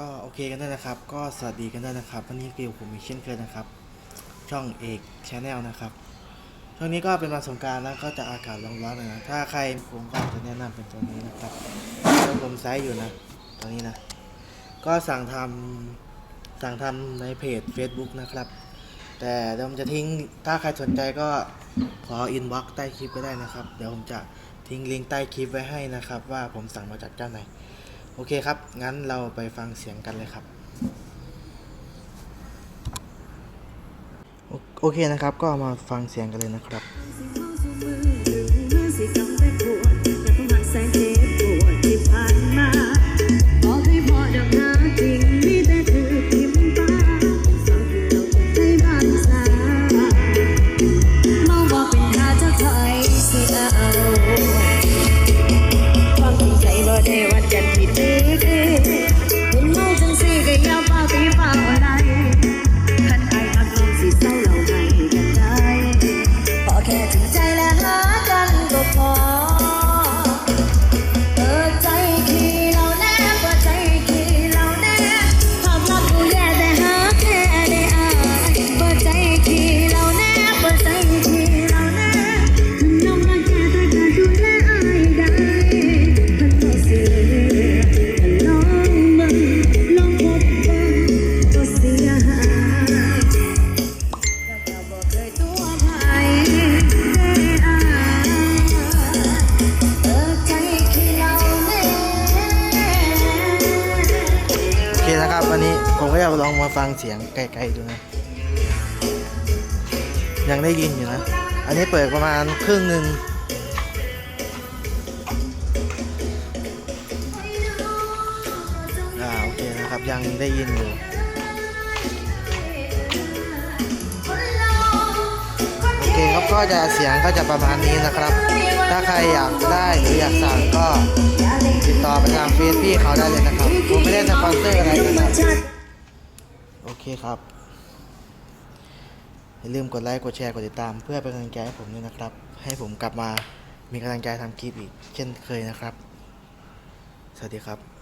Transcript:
ก็โอเคกันด้วยนะครับ ก็สวัสดีกันด้วยนะครับ วันนี้คือผมอีเช่นเคยนะครับ ช่องเอกชาแนลนะครับ ช่วงนี้ก็เป็นวันสงกรารแล้วก็จะอากาศร้อนๆหน่อยนะ ถ้าใครผมก็จะแนะนำเป็นตัวนี้นะครับแล้วผมไซส์อยู่นะ ตัวนี้นะ ก็สั่งทำสั่งทำในเพจ Facebook นะครับ แต่เดี๋ยวผมจะทิ้ง ถ้าใครสนใจก็ขออินบ็อกซ์ใต้คลิปก็ได้นะครับ เดี๋ยวผมจะทิ้งลิงก์ใต้คลิปไว้ให้นะครับ ว่าผมสั่งมาจากเจ้าไหน โอเคครับ งั้นเราไปฟังเสียงกันเลยครับ โอเคนะครับ ก็มาฟังเสียงกันเลยนะครับ เคนะครับวันนี้ผมก็จะลองมาฟังเสียงไกลๆดูนะยังได้ยินอยู่นะ อันนี้เปิดประมาณครึ่งหนึ่งอ่าโอเคนะครับยังได้ยินอยู่โอเคครับก็จะเสียงก็จะประมาณนี้นะครับ ถ้าใครอยากได้หรืออยากสั่งก็ติดต่อไปทางเฟซพี่เขาได้เลยนะครับ ผมไม่ได้สปอนเซอร์อะไร เคครับ อย่าลืมกดไลค์ กดแชร์ กดติดตาม เพื่อเป็นกำลังใจให้ผมด้วยนะครับ ให้ผมกลับมามีกำลังใจทำคลิปอีก เช่นเคยนะครับ สวัสดีครับ